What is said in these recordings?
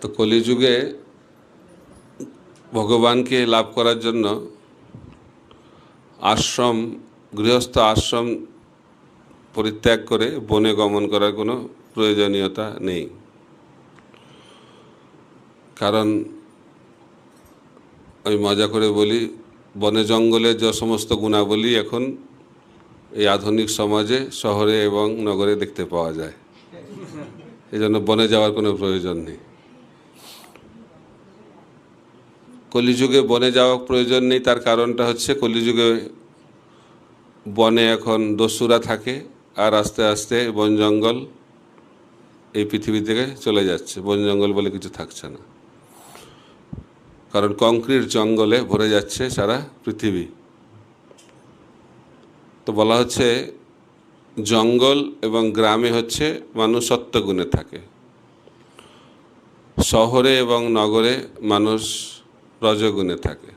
তো কলিযুগে ভগবানকে লাভ করার জন্য আশ্রম, গৃহস্থ আশ্রম পরিত্যাগ করে বনে গমন করার কোনো প্রয়োজনীয়তা নেই। কারণ আমি মজা করে বলি, বনে জঙ্গলের যে সমস্ত গুণাবলী এখন এই আধুনিক সমাজে, শহরে এবং নগরে দেখতে পাওয়া যায়। এই জন্য বনে যাওয়ার কোনো প্রয়োজন নেই। কলিযুগে বনে যাওয়ার প্রয়োজন নেই, তার কারণটা হচ্ছে কলিযুগে বনে এখন দস্যুরা থাকে আর আস্তে আস্তে বন জঙ্গল এই পৃথিবী থেকে চলে যাচ্ছে। বন জঙ্গল বলে কিছু থাকছে না। কারণ কংক্রিট জঙ্গলে ভরে যাচ্ছে সারা পৃথিবী। তো বলা হচ্ছে জঙ্গল এবং গ্রামে হচ্ছে মানুষ সত্যগুণে থাকে। শহরে এবং নগরে মানুষ রজগুণে থাকে।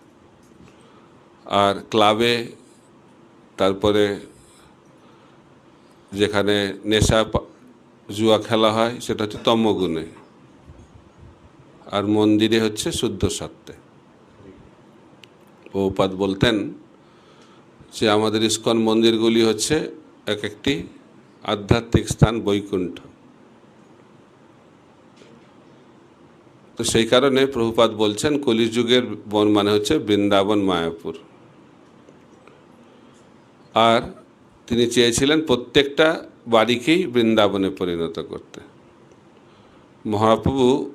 আর ক্লাবে তারপরে যেখানে নেশা জুয়া খেলা হয়, সেটা হচ্ছে তমগুণে। আর মন্দিরে হচ্ছে শুদ্ধ সত্ত্বে বহুপাত বলতেন যে, আমাদের ইস্কন মন্দিরগুলি হচ্ছে এক একটি আধ্যাত্মিক স্থান বৈকুণ্ঠ। তো সেই কারণে প্রভুপাত বলছেন, কলিযুগের বন মানে হচ্ছে বৃন্দাবন, মায়াপুর। আর তিনি চেয়েছিলেন প্রত্যেকটা বাড়িকেই বৃন্দাবনে পরিণত করতে। মহাপ্রভু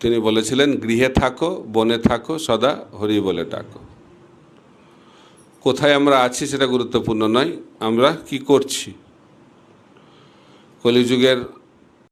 তিনি বলেছিলেন, গৃহে থাকো, বনে থাকো, সদা হরি বলে ডাকো। কোথায় আমরা আছি সেটা গুরুত্বপূর্ণ নয়, আমরা কি করছি? কলিযুগের